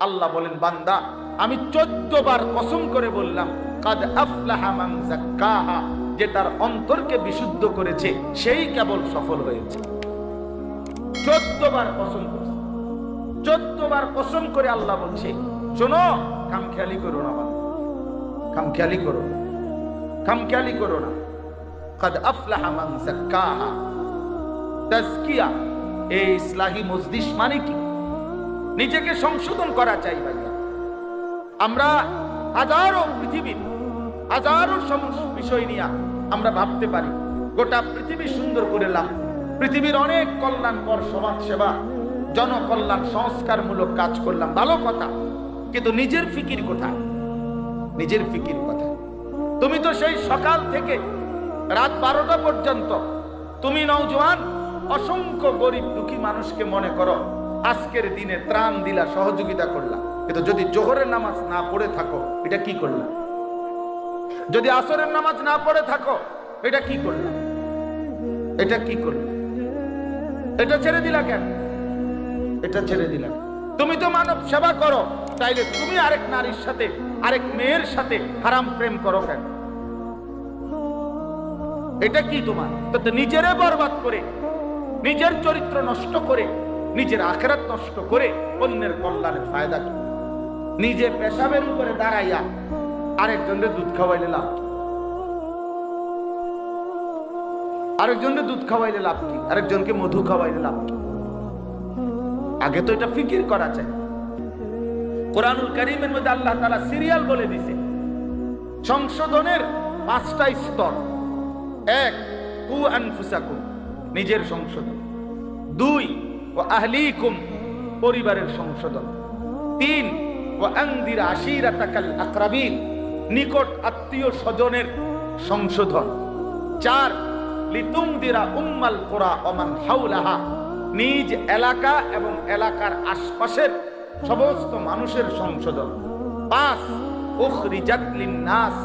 আল্লাহ বলেন, বান্দা, আমি চোদ্দ বার কসম করে বললাম, কাদ আফলাহা যে তার অন্তরকে বিশুদ্ধ করেছে, সেই কেবল সফল হয়েছে। চোদ্দ বার কসম করছে। চোদ্দ কসম করে আল্লাহ বলছে, শোনো, খামখেয়ালি করো না বান্দা। খামখেয়ালি করো না। খামখেয়ালি করো না। কাদ আফলাহা মান যাক্কাহা। তাজকিয়া, এই ইসলাহি মজলিস মানে কি? নিজেকে সংশোধন করা চাই ভাইয়া। আমরা হাজারো পৃথিবীর, হাজারো বিষয় নিয়ে আমরা ভাবতে পারি। গোটা পৃথিবী সুন্দর করলাম পৃথিবীর অনেক কল্যাণকর সমাজ সেবা জনকল্যাণ সংস্কারমূলক কাজ করলাম। ভালো কথা, কিন্তু নিজের ফিকির কোথায়? নিজের ফিকির কথা তুমি তো সেই সকাল থেকে রাত বারোটা পর্যন্ত, তুমি নৌজওয়ান অসংখ্য গরিব দুঃখী মানুষকে মনে করো আজকের দিনে ত্রাণ দিলা, সহযোগিতা করলা। কিন্তু যদি জোহরের নামাজ না পড়ে থাকো, এটা কি করলা? যদি আসরের নামাজ না পড়ে থাকো, এটা কি করলা? এটা কি করলা? এটা ছেড়ে দিলা কেন? এটা ছেড়ে দিলা তুমি তো মানব সেবা করো, তাইলে তুমি আরেক নারীর সাথে, আরেক মেয়ের সাথে হারাম প্রেম করো কেন? এটা কি তোমার? তো নিজেরে বরবাদ করে, নিজের চরিত্র নষ্ট করে নিজের আখেরাত নষ্ট করে অন্যের কল্যাণের ফায়দা কি? নিজে পেশাবের উপরে দাঁড়াইয়া আরেকজনের দুধ খাওয়াইলে লাভ কি? আরেকজনের দুধ খাওয়াইলে লাভ কি? আরেকজনকে মধু খাওয়াইলে লাভ কি? আগে তো এটা ফিকির করা চাই। কোরআনুল করিমের মধ্যে আল্লাহ তালা সিরিয়াল বলে দিছে। সংশোধনের পাঁচটা স্তর। এক, কু আনফুসাকুম, নিজের সংশোধন। দুই ও আহলিকুম পরিবারের সংশোধন। তিন ও আংদির আশিরাতাকাল আকরাবিন, নিকট আত্মীয় স্বজনের সংশোধন। চার, লিতুমদিরা উম্মাল কোরা অমান হাউলাহা নিজ এলাকা এবং এলাকার আশপাশের সমস্ত মানুষের সংশোধন। পাঁচ, উখরিজাত লিন্নাস,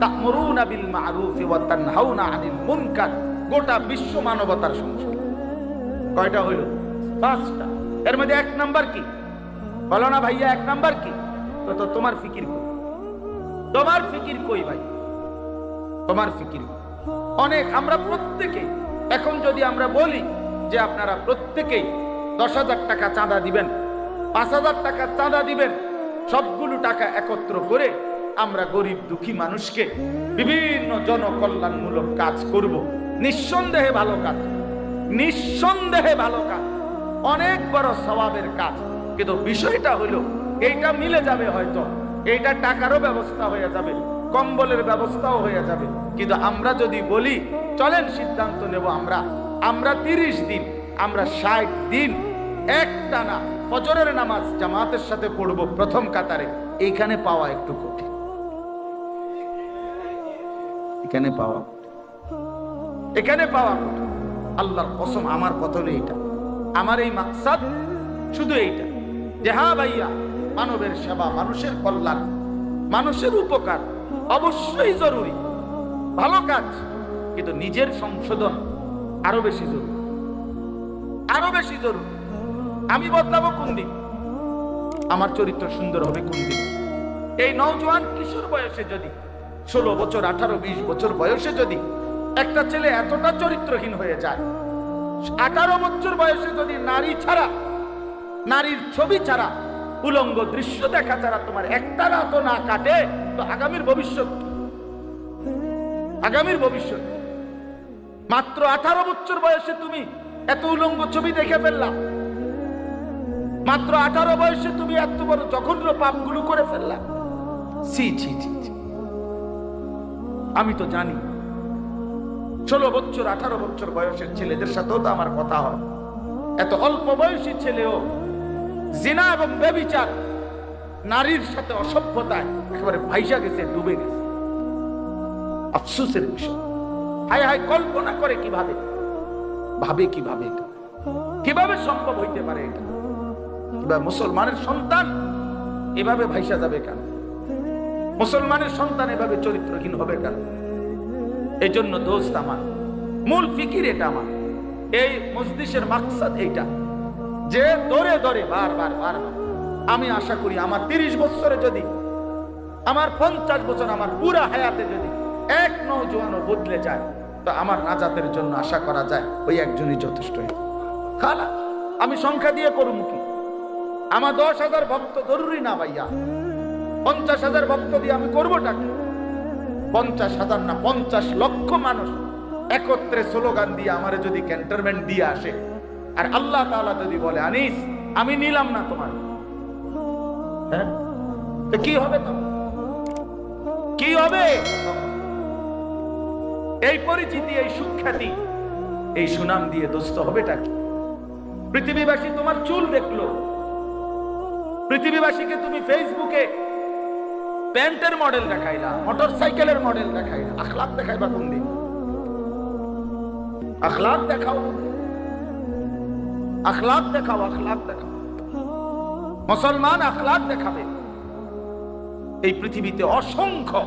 তা'মুরুনা বিল মা'রুফি ওয়া তানহাউনা আনিল মুনকার, গোটা বিশ্ব মানবতার সংশোধন। কয়টা হইল? পাঁচটা। এর মধ্যে এক নাম্বার কি? বলো না ভাইয়া, এক নাম্বার কি? তো তোমার ফিকির কই? তোমার ফিকির কই ভাই? তোমার ফিকির অনেক, আমরা প্রত্যেকে, এখন যদি আমরা বলি যে আপনারা প্রত্যেকেই দশ হাজার টাকা চাঁদা দিবেন, পাঁচ হাজার টাকা চাঁদা দিবেন, সবগুলো টাকা একত্র করে আমরা গরিব দুঃখী মানুষকে বিভিন্ন জনকল্যাণমূলক কাজ করব। নিঃসন্দেহে ভালো কাজ, নিঃসন্দেহে ভালো কাজ। অনেক বড় স্বভাবের কাজ। কিন্তু বিষয়টা হলো, এইটা মিলে যাবে হয়তো। এইটা টাকারও ব্যবস্থা হয়ে যাবে, কম্বলের ব্যবস্থাও হয়ে যাবে। কিন্তু আমরা যদি বলি, চলেন সিদ্ধান্ত নেব আমরা। আমরা তিরিশ দিন, আমরা ষাট দিন একটা না ফজরের নামাজ জামাতের সাথে পড়ব প্রথম কাতারে। এইখানে পাওয়া একটু কঠিন। এখানে পাওয়া। এখানে পাওয়া কঠিন। আল্লাহর কসম, আমার কথা হলো এইটা। আমার এই মাকসাদ শুধু এইটা। যে হ্যাঁ ভাইয়া, মানবের সেবা, মানুষের কল্যাণ, মানুষের উপকার অবশ্যই জরুরি। ভালো কাজ, কিন্তু নিজের সংশোধন আরও বেশি জরুরি। আরও বেশি জরুরি। আমি বদলাবো কোন দিন? আমার চরিত্র সুন্দর হবে কোন দিন? এই নওজোয়ান কিশোর বয়সে যদি, ষোলো বছর, আঠারো, বিশ বছর বয়সে যদি একটা ছেলে এতটা চরিত্রহীন হয়ে যায় আঠারো বছর বয়সে যদি নারী ছাড়া, নারীর ছবি ছাড়া, উলঙ্গ দৃশ্য দেখা ছাড়া তোমার একটা রাতও না কাটে, তো আগামীর ভবিষ্যৎ আগামীর ভবিষ্যৎ মাত্র আঠারো বছর বয়সে তুমি এত উলঙ্গ ছবি দেখে ফেললা। মাত্র আঠারো বয়সে তুমি এত বড় জঘন্য পাপগুলো করে ফেললা। ছি ছি ছি ছি। আমি তো জানি ষোলো বছর, আঠারো বছর বয়সের ছেলেদের সাথেও তো আমার কথা হয়। এত অল্প বয়সী ছেলেও জিনা এবং ব্যবিচার নারীর সাথে অসভ্যতায় একেবারে ভাইসা গেছে, ডুবে গেছে। আফসোসের বিষয়। হায় হায়, কল্পনা করে কীভাবে? ভাবে কীভাবে কীভাবে সম্ভব হইতে পারে এটা? কীভাবে মুসলমানের সন্তান এভাবে ভাইসা যাবে কেন? মুসলমানের সন্তান এভাবে চরিত্রহীন হবে কেন? এই জন্য দোস্ত আমার, মূল ফিকির এটা আমার। এই মসজিষের মাকসাদ এইটা। যে দরে দরে বারবার বারবার, আমি আশা করি আমার তিরিশ বছরে যদি, আমার পঞ্চাশ বছর আমার পুরা হায়াতে যদি এক নৌজওয়ানও বদলে যায়, তো আমার নাজাতের জন্য আশা করা যায় ওই একজনই যথেষ্ট খালা, আমি সংখ্যা দিয়ে করুন কি? আমার দশ হাজার ভক্ত জরুরি না ভাইয়া। পঞ্চাশ হাজার ভক্ত দিয়ে আমি করবোটা কি? পঞ্চাশ হাজার না, পঞ্চাশ লক্ষ মানুষ একত্রে স্লোগান দিয়ে আমারে যদি ক্যান্টনমেন্ট দিয়ে আসে। আর আল্লাহ তাআলা যদি বলে, আনিস, আমি নিলাম না তোমার। হ্যাঁ? কি হবে তখন? কি হবে? এই পরিচিতি, এই সুখ্যাতি, এই সুনাম দিয়ে দোস্ত হবেটা কি? পৃথিবীবাসী তোমার চুল দেখল। পৃথিবীবাসীকে তুমি ফেসবুকে প্যান্টের মডেল দেখাইলা মোটর সাইকেলের মডেল দেখাইলা আখলাক দেখাইবা কোন দিন আখলাক দেখাও। আখলাক দেখাও আখলাক দেখাও। মুসলমান আখলাক দেখাবে। এই পৃথিবীতে অসংখ্য,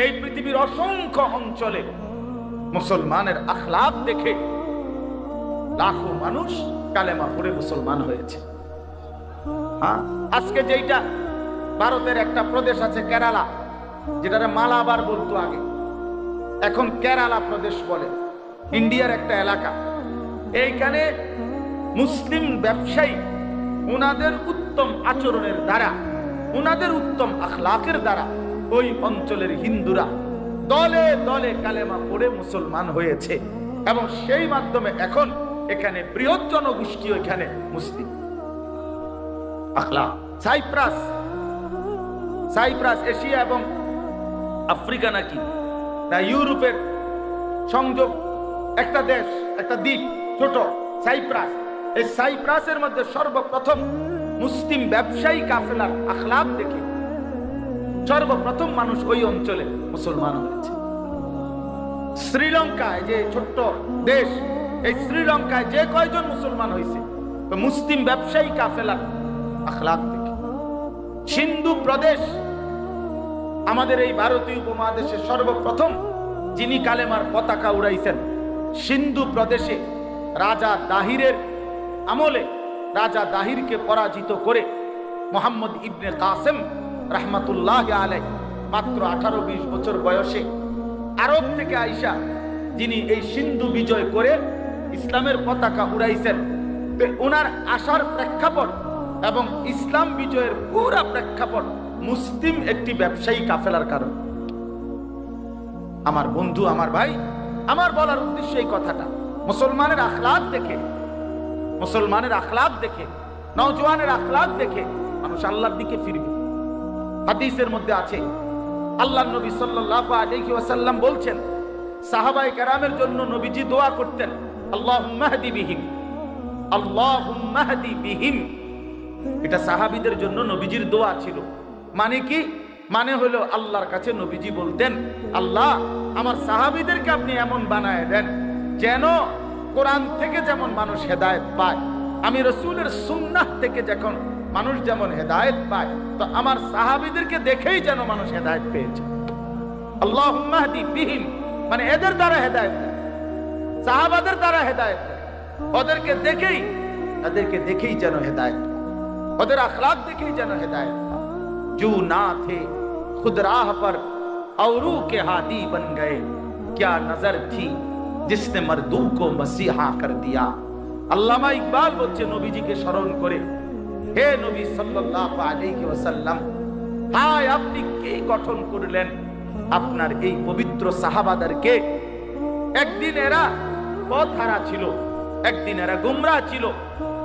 এই পৃথিবীর অসংখ্য অঞ্চলে মুসলমানের আখলাক দেখে লাখো মানুষ কালেমা পড়ে মুসলমান হয়েছে। হ্যাঁ? আজকে যেইটা ভারতের একটা প্রদেশ আছে কেরালা, যেটারে মালাবার বলতো আগে। এখন কেরালা প্রদেশ বলে, ইন্ডিয়ার একটা এলাকা। এইখানে মুসলিম ব্যবসায়ী উনাদের উত্তম আচরণের দ্বারা, উনাদের উত্তম আখলাকের দ্বারা ওই অঞ্চলের হিন্দুরা দলে দলে কালেমা পড়ে মুসলমান হয়েছে। এবং সেই মাধ্যমে এখন এখানে বৃহৎ জনগোষ্ঠী এখানে মুসলিম। আখলা সাইপ্রাস সাইপ্রাস, এশিয়া এবং আফ্রিকা নাকি? না, ইউরোপের সংযোগ, একটা দেশ, একটা দ্বীপ, ছোট, সাইপ্রাস। এই সাইপ্রাসের মধ্যে সর্বপ্রথম মুসলিম ব্যবসায়ী কাফেলার আখলাপ দেখে সর্বপ্রথম মানুষ ওই অঞ্চলে মুসলমান হয়েছে। শ্রীলঙ্কায় যে ছোট্ট দেশ, এই শ্রীলঙ্কায় যে কয়জন মুসলমান হয়েছে? মুসলিম ব্যবসায়ী কাফেলার আখলাক দেখে সিন্ধু প্রদেশ, আমাদের এই ভারতীয় উপমহাদেশে সর্বপ্রথম যিনি কালেমার পতাকা উড়াইছেন, সিন্ধু প্রদেশে রাজা দাহিরের আমলে, রাজা দাহিরকে পরাজিত করে মোহাম্মদ ইবনে কাসেম রাহমাতুল্লাহ আলাই মাত্র আঠারো বিশ বছর বয়সে আরব থেকে আইসা যিনি এই সিন্ধু বিজয় করে ইসলামের পতাকা উড়াইছেন ওনার আসার প্রেক্ষাপট এবং ইসলাম বিজয়ের পুরা প্রেক্ষাপট মুসলিম একটি ব্যবসায়ী কাফেলার কারণ। আমার বন্ধু, আমার ভাই, আমার বলার উদ্দেশ্য এই কথাটা। মুসলমানের আখলাদ দেখে, মুসলমানের আখলাদ দেখে, নওজোয়ানের আখলাদ দেখে মানুষ আল্লাহর দিকে ফিরবে। হাদিসের মধ্যে আছে আল্লাহ নবী সাল্লাল্লাহু আলাইহি ওয়াসাল্লাম বলছেন, সাহাবায়ে কেরামের জন্য নবীজি দোয়া করতেন, আল্লাহুম্মা হদি বিহিম, আল্লাহুম্মা হদি বিহিম। এটা সাহাবীদের জন্য নবীজির দোয়া ছিল। মানে কি? মানে হলো আল্লাহর কাছে নবীজি বলতেন, আল্লাহ, আমার সাহাবিদেরকে আপনি এমন বানায় দেন যেন কোরআন থেকে যেমন মানুষ হেদায়ত পায়, আমি রসুলের সুন্নাহ থেকে যখন মানুষ যেমন হেদায়েত পায়, তো আমার সাহাবিদেরকে দেখেই যেন মানুষ হেদায়ত পেয়েছে। আল্লাহ বিহীন মানে এদের দ্বারা হেদায়েত দেয় সাহাবাদের দ্বারা হেদায়ত ওদেরকে দেখেই, তাদেরকে দেখেই যেন হেদায়েত। ওদের अखलाक দেখেই যেন হেদায়েত পায়। जो ना थे खुद राह पर औरू के हादी बन गए क्या नजर थी जिसने मर्दू को मसीहा कर दिया আল্লামা ইকবাল বলছে নবীজিকে স্মরণ করে হে নবী সাল্লাল্লাহু আলাইহি ওয়াসাল্লাম হায় আপনি কি গঠন করলেন আপনার এই পবিত্র সাহাবাদেরকে একদিন এরা পথহারা ছিল একদিন এরা গুমরা ছিল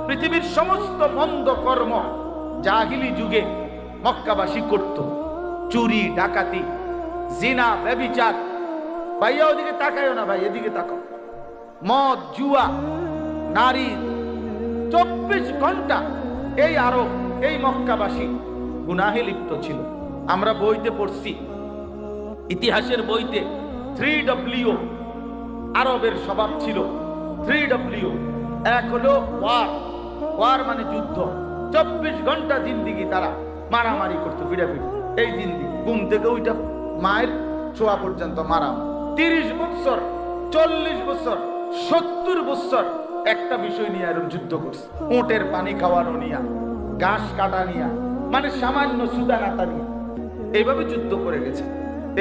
পৃথিবীর সমস্ত মন্দ কর্ম জাহিলি যুগে মক্কাবাসী করত। চুরি, ডাকাতি, জিনা, ব্যবিচার। ভাইয়া, ওদিকে তাকায়ও না ভাই, এদিকে তাকাও। মদ, জুয়া, নারী, চব্বিশ ঘণ্টা এই আরব, এই মক্কাবাসী গুনাহে লিপ্ত ছিল। আমরা বইতে পড়ছি, ইতিহাসের বইতে থ্রি ডব্লিউ আরবের স্বভাব ছিল। থ্রি ডব্লিউ, এক হলো ওয়ার। ওয়ার মানে যুদ্ধ। চব্বিশ ঘণ্টা জিন্দিগি তারা মারামারি করতো ফিরাফিরি এই জিন্দিগি, ঘুম থেকে ওইটা মায়ের ছোঁয়া পর্যন্ত মারা তিরিশ বছর চল্লিশ বছর সত্তর বছর একটা বিষয় নিয়ে এরকম যুদ্ধ করছে। উটের পানি খাওয়ানো নিয়া, ঘাস কাটা নিয়া মানে সামান্য সুদা নাতা নিয়ে। এইভাবে যুদ্ধ করে গেছে।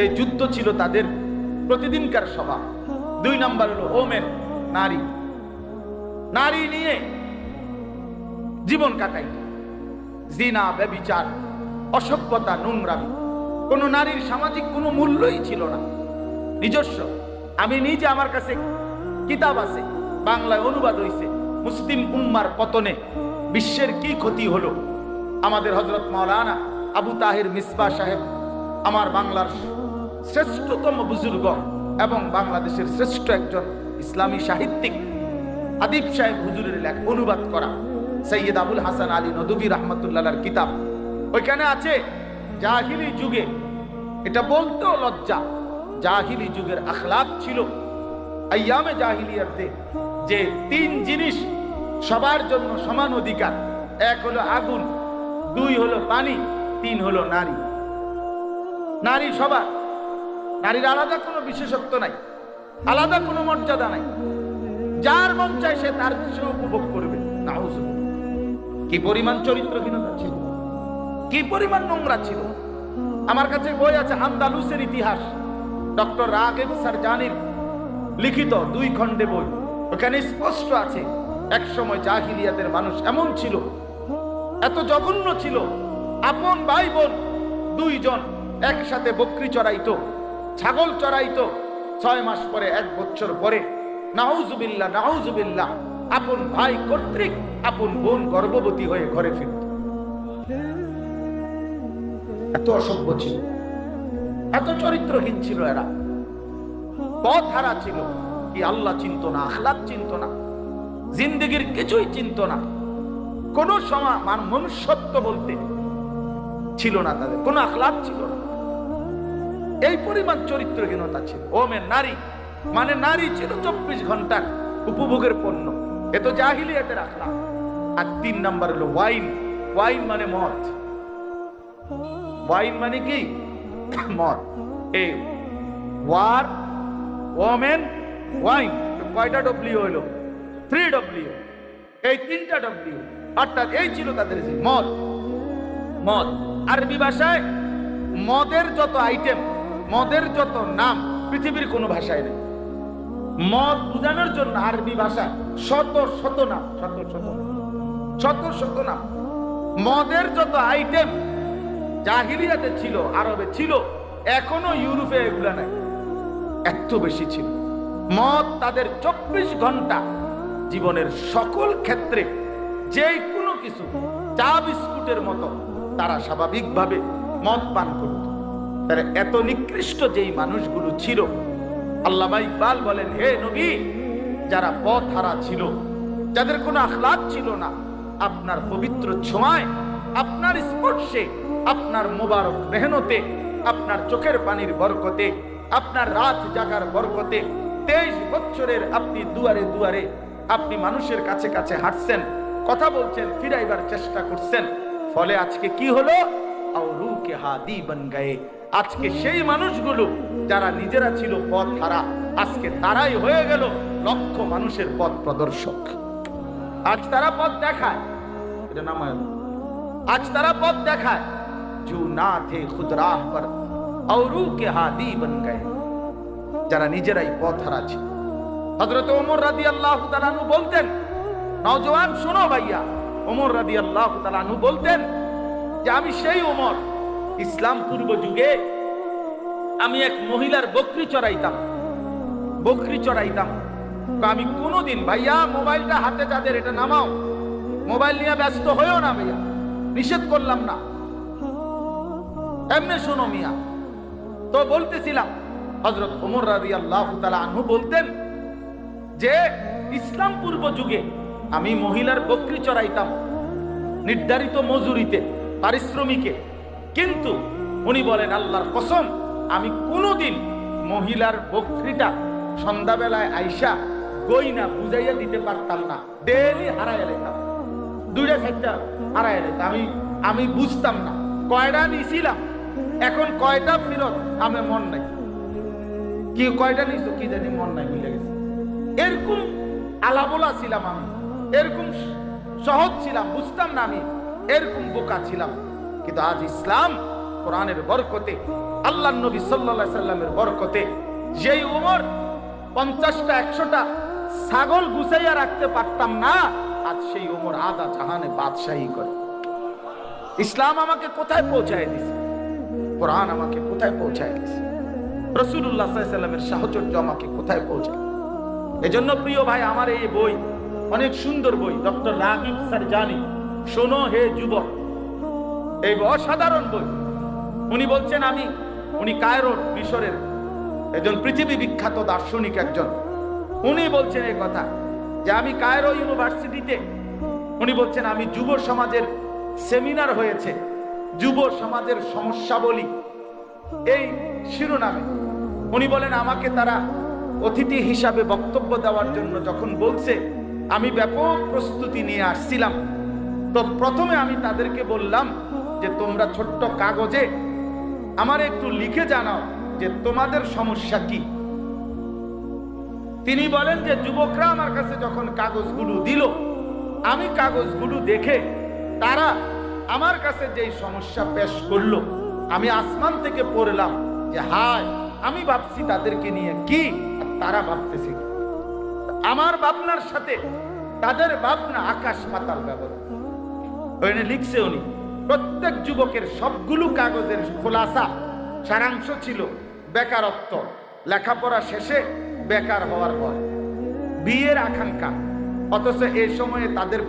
এই যুদ্ধ ছিল তাদের প্রতিদিনকার স্বভাব। দুই নাম্বার হলো ওমেন, নারী। নারী নিয়ে জীবন কাটাইত। জিনা, ব্যবিচার, অসভ্যতা, নোংরামি, কোন নারীর সামাজিক কোনো মূল্যই ছিল না। নিজস্ব। আমি নিজে আমার কাছে কিতাব আছে, বাংলায় অনুবাদ হইছে, মুসলিম উম্মার পতনে বিশ্বের কি ক্ষতি হলো? আমাদের হজরত মাওলানা আবু তাহির মিসবা সাহেব, আমার বাংলার শ্রেষ্ঠতম বুজুর্গ এবং বাংলাদেশের শ্রেষ্ঠ একজন ইসলামী সাহিত্যিক আদিব সাহেব হুজুরের লেখ অনুবাদ করা। সৈয়দ আবুল হাসান আলী নদবী রহমতুল্লাহর কিতাব। ওইখানে আছে, জাহিলি যুগে। এটা বলতেও লজ্জা, জাহিলি যুগের আখলাক ছিল। আয়ামে জাহিলিয়াতে যে তিন জিনিস সবার জন্য সমান অধিকার। এক হলো আগুন, দুই হলো পানি, তিন হলো নারী। নারী সবার। নারীর আলাদা কোনো বিশেষত্ব নাই, আলাদা কোনো মর্যাদা নাই। যার মন চায় সে তার সে উপভোগ করবে। কি পরিমাণ চরিত্রহীনতা ছিল? কি পরিমাণ নোংরা ছিল? আমার কাছে বই আছে, আন্দালুসের ইতিহাস। ডক্টর রাগেব সারজানির লিখিত দুই খণ্ডে বই। ওখানে স্পষ্ট আছে, এক সময় জাহিলিয়াতের মানুষ এমন ছিল, এত জঘন্য ছিল, আপন ভাই বোন দুইজন একসাথে বকরি চড়াইতো, ছাগল চড়াইতো, ছয় মাস পরে, এক বছর পরে, নাউজুবিল্লাহ নাউজুবিল্লাহ আপন ভাই কর্তৃক, আপন বোন গর্ভবতী হয়ে ঘরে ফিরত। এত অসভ্য ছিল। এত চরিত্রহীন ছিল এরা। পথ হারা ছিল কি আল্লাহ চিনত না আখলাক চিনত না, জিন্দগির কিছুই চিনত না। কোন সময় মান মনুষ্যত্ব বলতে ছিল না তাদের, কোনো আখলাক ছিল না। এই পরিমাণ চরিত্রহীনতা ছিল। ও মে নারী মানে নারী ছিল চব্বিশ ঘণ্টার উপভোগের পণ্য। এ তো জাহিলিয়াতের আখলাক। আর তিন নাম্বার হলো ওয়াইন। ওয়াইন মানে মদ। ওয়াইন মানে কি? মদ। এই ওয়ার ওমেন ওয়াইন। কয়টা ডব্লিউ হইল থ্রি ডব্লিউ। এই তিনটা ডব্লিউ। অর্থাৎ এই ছিল তাদের মদ। মদ। আরবি ভাষায় মদের যত আইটেম মদের যত নাম, পৃথিবীর কোনো ভাষায় নেই। মদ বুঝানোর জন্য আরবি ভাষা শত শত নাম, শত শত শত শত নাম। মদের যত আইটেম জাহিলিয়াতে ছিল, আরবে ছিল, এখনও ইউরোপে এগুলা নাই। এত বেশি ছিল। মদ তাদের চব্বিশ ঘণ্টা জীবনের সকল ক্ষেত্রে যেই কোনো কিছু চা বিস্কুটের মতো তারা স্বাভাবিকভাবে মদ পান করত। তারা এত নিকৃষ্ট যেই মানুষগুলো ছিল আল্লামা ইকবাল বলেন, হে নবী, যারা পথ হারা ছিল, যাদের কোনো আখলাক ছিল না, আপনার পবিত্র ছোঁয়ায়, আপনার স্পর্শে, আপনার মোবারক মেহনতে, আপনার চোখের পানির বরকতে, আপনার রাত জাগার বরকতে, তেইশ বছরের আপনি দুয়ারে দুয়ারে, আপনি মানুষের কাছে কাছে হাঁটছেন, কথা বলছেন, ফিরাইবার চেষ্টা করছেন, ফলে আজকে কি হলো? আজকে সেই মানুষগুলো যারা নিজেরা ছিল পথ হারা, আজকে তারাই হয়ে গেল লক্ষ মানুষের পথ প্রদর্শক। আজ তারা পথ দেখায়। আজ তারা পথ দেখায়। জু না থে খুদ পর আউরু কে হাদি বন গয়ে। যারা নিজেরাই পথ হারা ছিল। হজরত ওমর রাদি আল্লাহ তালানু বলতেন, নওজোয়ান, শোনো ভাইয়া। ওমর রাদি আল্লাহ তালানু বলতেন যে, আমি সেই ওমর। ইসলাম পূর্ব যুগে আমি এক মহিলার বকরি চড়াইতাম। বকরি চড়াইতাম। আমি কোনোদিন, ভাইয়া, মোবাইলটা হাতে যাদের এটা নামাও। মোবাইল নিয়ে ব্যস্ত হয়েও না ভাইয়া। নিষেধ করলাম না। এমনি শোনো মিয়া, তো বলতেছিলাম হজরত ওমর রাজি আল্লাহ আনহু বলতেন যে, ইসলাম পূর্ব যুগে আমি মহিলার বকরি চড়াইতাম নির্ধারিত মজুরিতে, পারিশ্রমিকে। কিন্তু উনি বলেন, আল্লাহর কসম আমি কোনোদিন মহিলার বকরিটা সন্ধ্যাবেলায় আইসা গইনা বুঝাইয়া দিতে পারতাম না। ডেলি হারাইয়া লেতাম দুইটা সাইডটা হারাইয়া লেতাম আমি আমি বুঝতাম না। কয়টা নিছিলাম? এখন কয়টা ফিরত আমার মন নাই। কি, কয়টা নিছো? কি জানি মন নাই ভুলে গেছে। এরকম আলাবোলা ছিলাম আমি। এরকম সহজ ছিলাম, বুঝতাম না আমি। এরকম বোকা ছিলাম। কিন্তু আজ ইসলাম কোরআনের বরকতে, আল্লাহ নবী সাল্লা সাল্লামের বরকতে যেই উমর পঞ্চাশটা, একশোটা ছাগল গুছাইয়া রাখতে পারতাম না, আজ সেই উমর আদা জাহানে বাদশাহী করে। ইসলাম আমাকে কোথায় পৌঁছায় দিছে? কোরআন আমাকে কোথায় পৌঁছায় দিছে? রসুল্লাহ সাল্লামের সাহচর্য আমাকে কোথায় পৌঁছায়? এজন্য প্রিয় ভাই, আমার এই বই, অনেক সুন্দর বই, ডক্টর রাগিব সারজানি, শোনো হে যুবক। এই অসাধারণ বই। উনি বলছেন, আমি, উনি কায়রোর মিশরের একজন পৃথিবী বিখ্যাত দার্শনিক একজন। উনি বলছেন এই কথা যে আমি কায়রো ইউনিভার্সিটিতে, উনি বলছেন, আমি যুব সমাজের সেমিনার হয়েছে, যুব সমাজের সমস্যা বলি এই শিরোনামে উনি বলেন, আমাকে তারা অতিথি হিসাবে বক্তব্য দেওয়ার জন্য যখন বলছে, আমি ব্যাপক প্রস্তুতি নিয়ে আসছিলাম। তো প্রথমে আমি তাদেরকে বললাম যে, তোমরা ছোট্ট কাগজে আমার একটু লিখে জানাও যে তোমাদের সমস্যা কি? তিনি বলেন যে যুবকরা আমার কাছে যখন কাগজগুলো দিল, আমি কাগজগুলো দেখে তারা আমার কাছে যেই সমস্যা পেশ করল, আমি আসমান থেকে পড়লাম যে, হায়, আমি ভাবছি তাদেরকে নিয়ে কি? তারা ভাবতেছে আমার ভাবনার সাথে তাদের ভাবনা আকাশ ব্যবধান ওখানে লিখছে উনি। প্রত্যেক যুবকের সবগুলো কাগজের খোলাসা, সারাংশ ছিল বেকারত্ব। লেখাপড়া শেষে বেকার হওয়ার পর বিয়ের আকাঙ্ক্ষা। অথচ এ সময়ে তাদের